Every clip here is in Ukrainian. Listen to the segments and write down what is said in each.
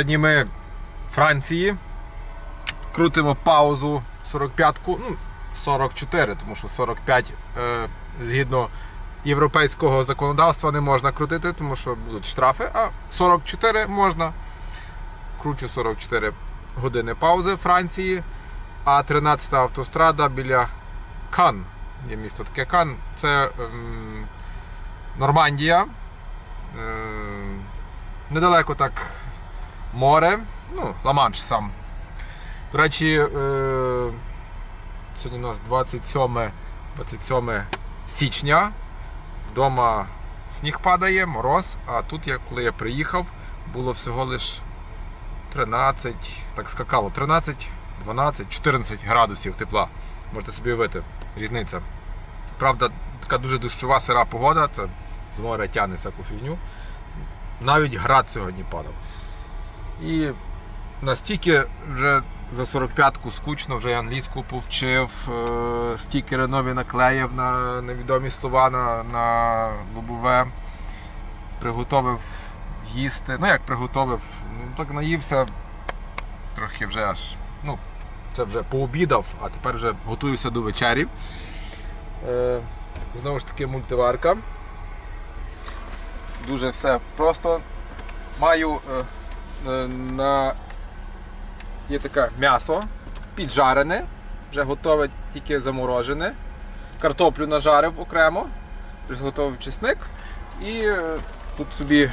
Сьогодні ми в Франції. Крутимо паузу 45-ку, ну, 44, тому що 45 е, згідно європейського законодавства не можна крутити, тому що будуть штрафи, а 44 можна. Кручу 44 години паузи в Франції, а 13 автострада біля Кан. Є місто таке Кан. Це ем, Нормандія. Ем, недалеко так море, ну, Ла-Манш сам. До речі, е, сьогодні у нас 27, 27 січня. Вдома сніг падає, мороз, а тут, я, коли я приїхав, було всього лиш 13, так скакало, 13, 12, 14 градусів тепла. Можете собі уявити, різниця. Правда, така дуже дощова сира погода, це з моря тягне всяку фігню. Навіть град сьогодні падав. І настільки вже за 45-ку скучно, вже й англійську повчив, е, стікери нові наклеїв на невідомі слова на, на лобове, приготовив їсти. Ну як приготовив, ну так наївся трохи вже аж. Ну, це вже пообідав, а тепер вже готуюся до вечері. Е, знову ж таки мультиварка. Дуже все просто. Маю е, на є таке м'ясо піджарене, вже готове, тільки заморожене. Картоплю нажарив окремо, приготував чесник і е, тут собі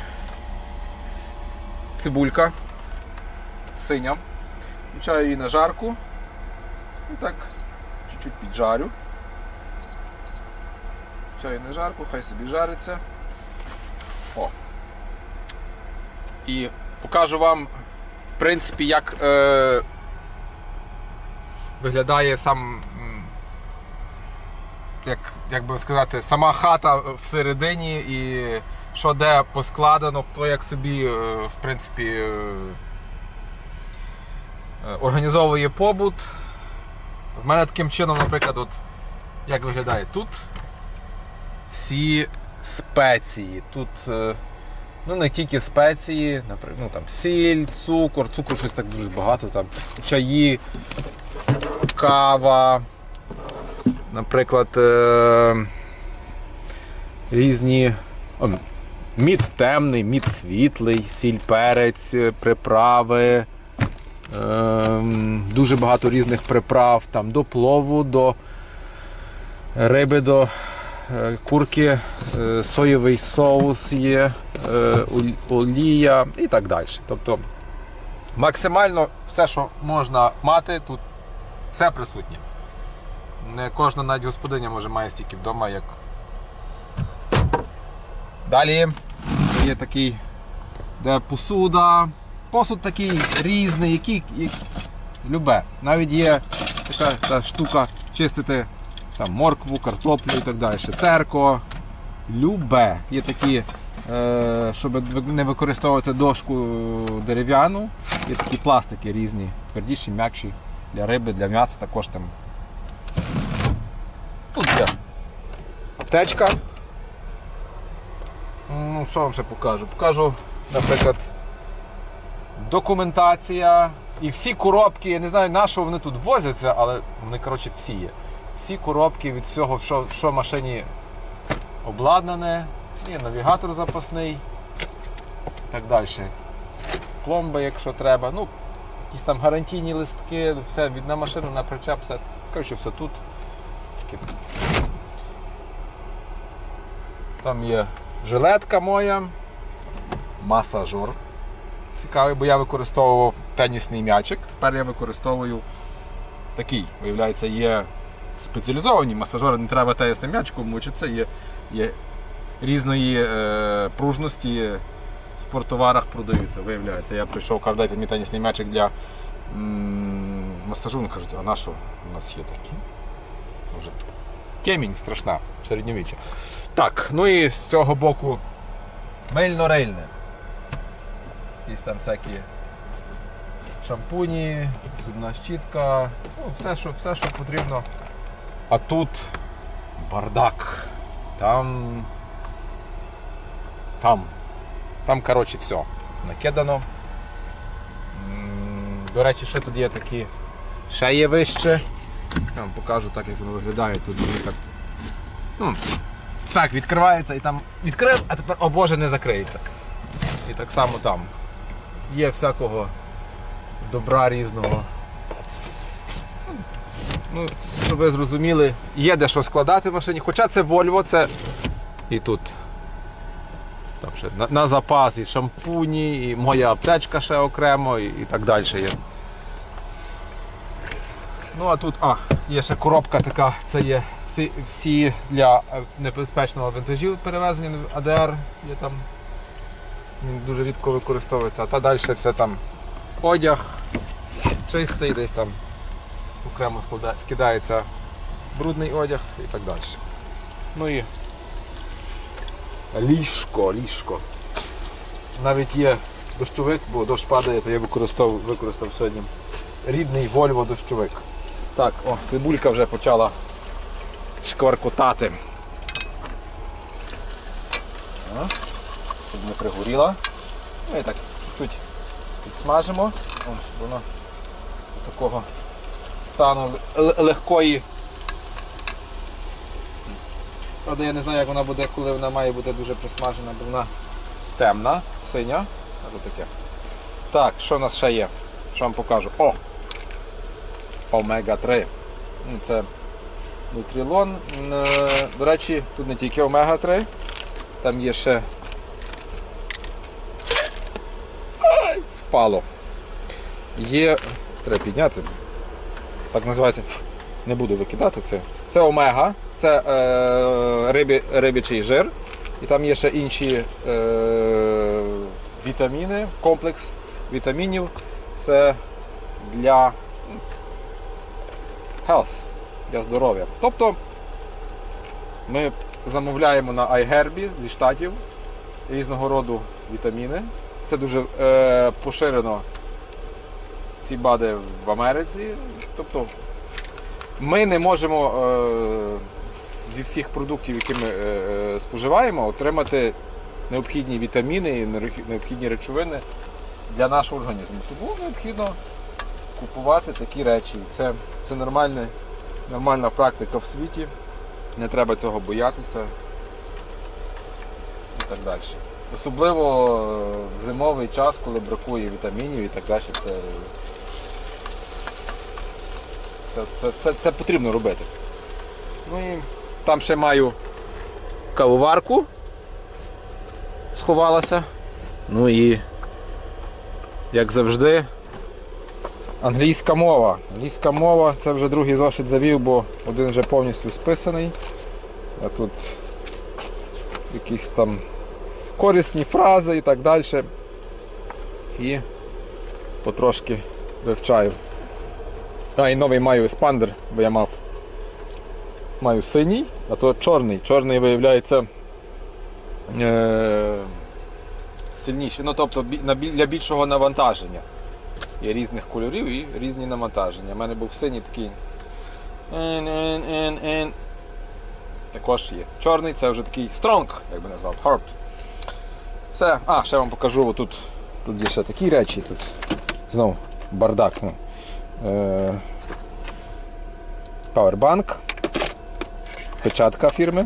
цибулька синя. Включаю її на жарку і так чуть-чуть піджарю. Включаю на жарку, хай собі жариться. О. І покажу вам, в принципі, як е, виглядає сам, як, як би сказати, сама хата всередині і що де поскладено, хто як собі, е, в принципі, е, е, організовує побут. В мене таким чином, наприклад, от, як виглядає тут всі спеції. Тут ну, не тільки спеції, наприклад, ну, там, сіль, цукор, цукру щось так дуже багато, там, чаї, кава, наприклад, е, різні. О, мід темний, мід світлий, сіль, перець, е, приправи. Ем, дуже багато різних приправ там до плову, до риби, до е, курки, е, соєвий соус є, е, олія і так далі. Тобто максимально все, що можна мати, тут все присутнє. Не кожна навіть господиня може має стільки вдома, як. Далі є такий, де посуда. Посуд такий різний, який, як, любе. Навіть є така та штука чистити там, моркву, картоплю і так далі. Терко, любе. Є такі, е, щоб не використовувати дошку дерев'яну, є такі пластики різні, твердіші, м'якші для риби, для м'яса також там. Тут є аптечка. Ну, що вам ще покажу? Покажу, наприклад, документація і всі коробки, я не знаю на що вони тут возяться, але вони коротше всі є. Всі коробки від всього, що, в машині обладнане, є навігатор запасний так далі. Пломби, якщо треба. Ну, якісь там гарантійні листки, все від на машину, на причеп, все. Коротше, все тут. Там є жилетка моя, масажор цікавий, бо я використовував тенісний м'ячик. Тепер я використовую такий. Виявляється, є спеціалізовані масажори, не треба тенісним м'ячиком мучитися, є, є різної е, пружності в спортоварах продаються. Виявляється, я прийшов, кажу, дайте мені тенісний м'ячик для масажу. Вони кажуть, а на що у нас є такі? Може, темінь страшна, середньовіччя. Так, ну і з цього боку мильно-рильне якісь там всякі шампуні, зубна щітка, ну, все, що, все, що потрібно. А тут бардак. Там. Там Там, коротше, все накидано. До речі, ще тут є такі. Ще є вище. Я вам покажу так, як воно виглядає. Тут так. Ну, так, відкривається і там відкрив, а тепер, о Боже, не закриється. І так само там. Є всякого добра різного. Ну, щоб ви зрозуміли, є де що складати в машині. Хоча це Volvo, це і тут. Там ще на, на запас і шампуні, і моя аптечка ще окремо, і, і так далі є. Ну а тут а, є ще коробка така, це є всі, всі для е, небезпечного вантажів перевезення АДР, є там він дуже рідко використовується, а та далі все там одяг чистий, десь там окремо скидається брудний одяг і так далі. Ну і ліжко, ліжко. Навіть є дощовик, бо дощ падає, то я використав, використав сьогодні рідний Volvo дощовик. Так, о, цибулька вже почала шкваркотати. Щоб не пригоріла. Ну і так чуть-чуть підсмажимо. О, щоб воно такого стану легкої. Правда, я не знаю, як вона буде, коли вона має бути дуже присмажена, бо вона темна, синя. А таке. Так, що в нас ще є? Що вам покажу? О! Омега-3. Ну, Це нутрілон. Е, До речі, тут не тільки омега-3, там є ще. Ай, впало. Є. Треба підняти. Так називається. Не буду викидати це. Це омега, це е, рибі, рибячий жир. І там є ще інші е, вітаміни, комплекс вітамінів. Це для health, для здоров'я. Тобто ми замовляємо на iHerb зі штатів різного роду вітаміни. Це дуже е, поширено ці бади в Америці. Тобто ми не можемо е, зі всіх продуктів, які ми е, е, споживаємо, отримати необхідні вітаміни і необхідні- речовини для нашого організму. Тому необхідно купувати такі речі. Це, це нормальне, нормальна практика в світі. Не треба цього боятися і так далі. Особливо в зимовий час, коли бракує вітамінів і так далі, це, це, це, це, це потрібно робити. Ну і там ще маю кавоварку. Сховалася. Ну і як завжди, англійська мова. Англійська мова це вже другий зошит завів, бо один вже повністю списаний. А тут якісь там корисні фрази і так далі. І потрошки вивчаю. А, і новий маю еспандер, бо я мав. Маю синій, а то чорний. Чорний виявляється е- сильніший. Ну, тобто для більшого навантаження. Є різних кольорів і різні навантаження. У мене був синій такий. Також є. Чорний це вже такий strong, як би назвав, hard. Все, а, ще вам покажу, тут, тут є ще такі речі, тут знову бардак. Ну. Е, Powerbank, печатка фірми.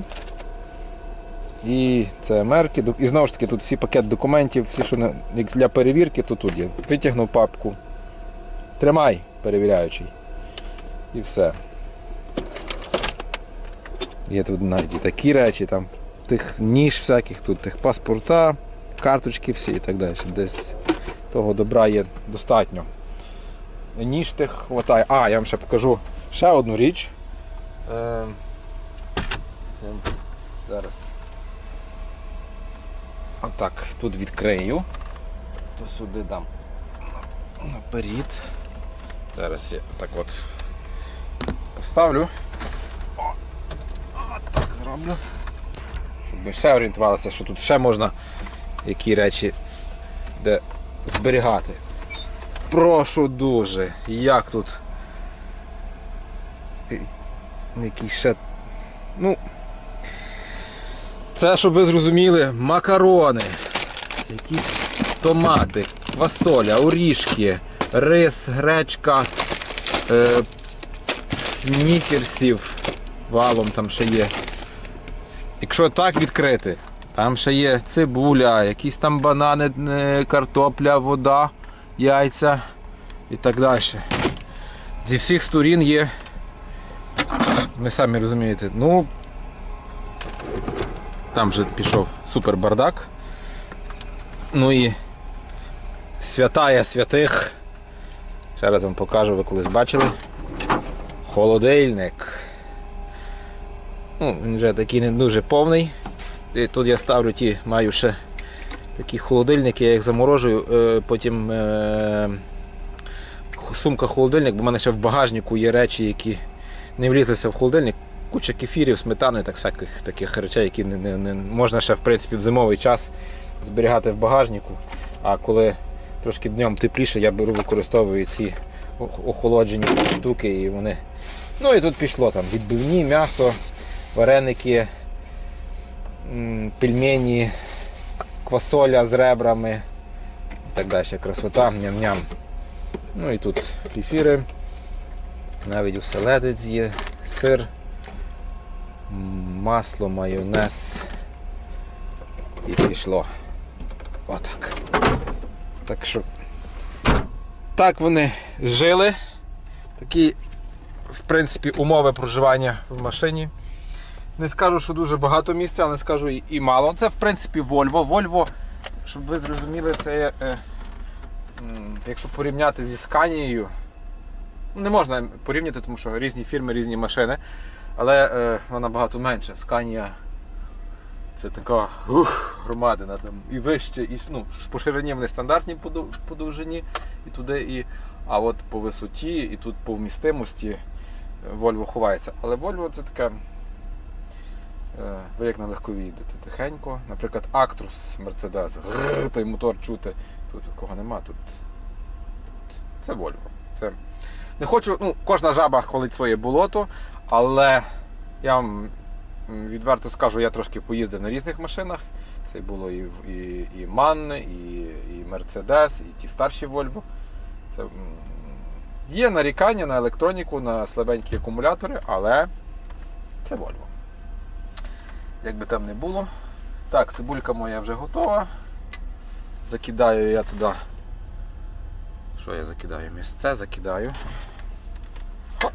І це мерки. І знову ж таки тут всі пакет документів, всі, що для перевірки, то тут є. Витягнув папку. Тримай, перевіряючий. І все. Є тут навіть і такі речі, там тих ніж всяких, тут тих паспорта, карточки всі і так далі. Десь того добра є достатньо. Ніж тих хватає. А, я вам ще покажу ще одну річ. Е, зараз. Отак, тут відкрию, то сюди дам наперед. Зараз я так от поставлю. О, так зроблю. Щоб ви ще орієнтувалися, що тут ще можна які речі де зберігати. Прошу дуже, як тут. І- Який ще. Ну. Це, щоб ви зрозуміли, макарони. якісь томати, квасоля, орішки, рис, гречка, е, снікерсів, валом там ще є. Якщо так відкрити, там ще є цибуля, якісь там банани, е, картопля, вода, яйця і так далі. Зі всіх сторін є. Ви самі розумієте, ну там вже пішов супер бардак. Ну і святая святих. Ще раз вам покажу, ви колись бачили. Холодильник. Ну, він вже такий не дуже повний. І тут я ставлю ті, маю ще такі холодильники, я їх заморожую, е, потім е, сумка холодильник, бо в мене ще в багажнику є речі, які не влізлися в холодильник. Куча кефірів, сметани, так всяких таких речей, які не, не, не можна ще в принципі в зимовий час зберігати в багажнику. А коли трошки днем тепліше, я беру використовую ці охолоджені штуки і вони. Ну і тут пішло там відбивні, м'ясо, вареники, пельмені, квасоля з ребрами і так далі. Красота, ням-ням. Ну і тут кефіри, навіть оселедець є, сир, масло, майонез. І пішло. Отак. Так що так вони жили. Такі, в принципі, умови проживання в машині. Не скажу, що дуже багато місця, але скажу і, мало. Це в принципі Volvo. Volvo, щоб ви зрозуміли, це є, е, якщо порівняти зі Scania, ну, не можна порівняти, тому що різні фірми, різні машини, але е, вона набагато менша. Scania це така ух, громадина там і вище, і ну, по ширині вони стандартні по довжині і туди, і, а от по висоті і тут по вмістимості Volvo ховається. Але Volvo це таке, ви як на легковій їдете тихенько. Наприклад, Mercedes, гррр, той мотор чути. Тут такого нема, тут, це Volvo. Це... Не хочу, ну, кожна жаба хвалить своє болото, але я вам Відверто скажу, я трошки поїздив на різних машинах. Це було і, і, і Манни, і, і Mercedes, і ті старші Volvo. Це, є нарікання на електроніку, на слабенькі акумулятори, але це Volvo. Як би там не було. Так, цибулька моя вже готова. Закидаю я туди. Що я закидаю? Місце закидаю. Хоп.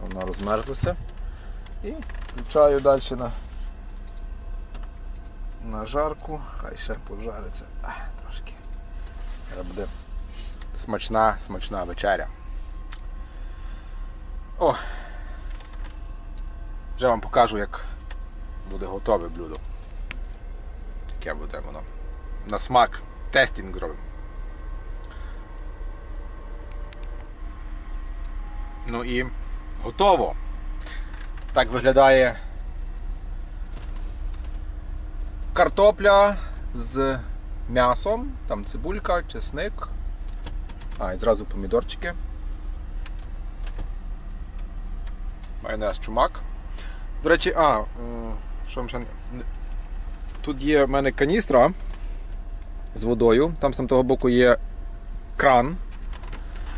Воно розмерзлося. І включаю далі на, на жарку, хай ще пожариться трошки. Зараз буде смачна, смачна вечеря. О! Вже вам покажу, як буде готове блюдо. Яке буде воно. На смак тестінг зробимо. Ну і готово. Так виглядає картопля з м'ясом, там цибулька, чесник. А, і зразу помідорчики. Майонез чумак. До речі, а, ще. Тут є в мене каністра з водою. Там з того боку є кран.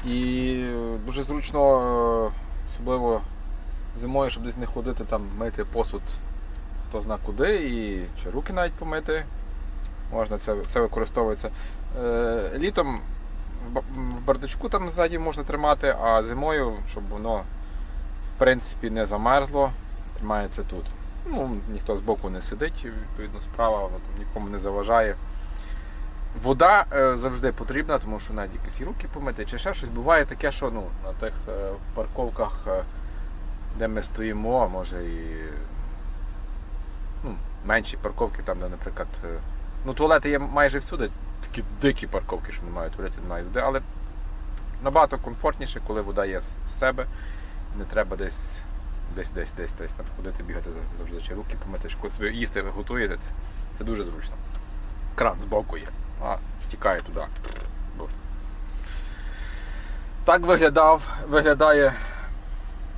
І е, дуже зручно, е, особливо зимою, щоб десь не ходити там мити посуд хто зна куди, і чи руки навіть помити. Можна, це, це використовується. Е, літом в бардачку там ззаді можна тримати, а зимою, щоб воно в принципі не замерзло, тримається тут. Ну, ніхто збоку не сидить, відповідно, справа, воно там нікому не заважає. Вода е, завжди потрібна, тому що навіть якісь руки помити, чи ще щось буває таке, що ну, на тих е, парковках, е, де ми стоїмо, а може і ну, менші парковки, там, де, наприклад, ну, туалети є майже всюди, такі дикі парковки, що немає туалетів, немає води, але набагато комфортніше, коли вода є в себе, не треба десь. Десь, десь, десь, десь там ходити, бігати завжди чи руки помити, коли собі їсти ви готуєте, це, це дуже зручно. Кран збоку є, а стікає туди. Так виглядав, виглядає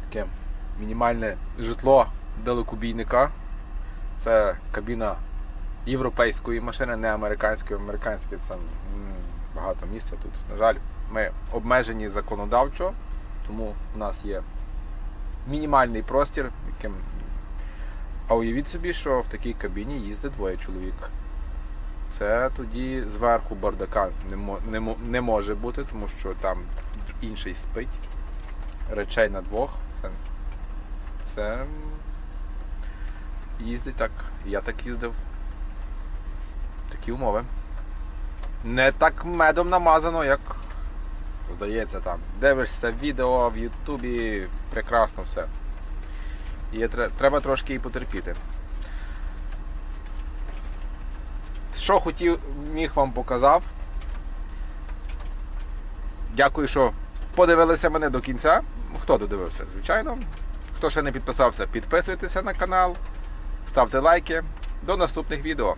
таке мінімальне житло далекобійника. Це кабіна європейської машини, не американської. Американської це багато місця тут. На жаль, ми обмежені законодавчо, тому у нас є мінімальний простір, яким. А уявіть собі, що в такій кабіні їздить двоє чоловік. Це тоді зверху бардака не, не, може бути, тому що там інший спить. Речей на двох. Це, це їздить так. Я так їздив. Такі умови. Не так медом намазано, як здається там. Дивишся відео в Ютубі, прекрасно все. Тре- треба трошки і потерпіти. Що хотів, міг вам показав. Дякую, що подивилися мене до кінця. Хто додивився, звичайно. Хто ще не підписався, підписуйтеся на канал, ставте лайки. До наступних відео.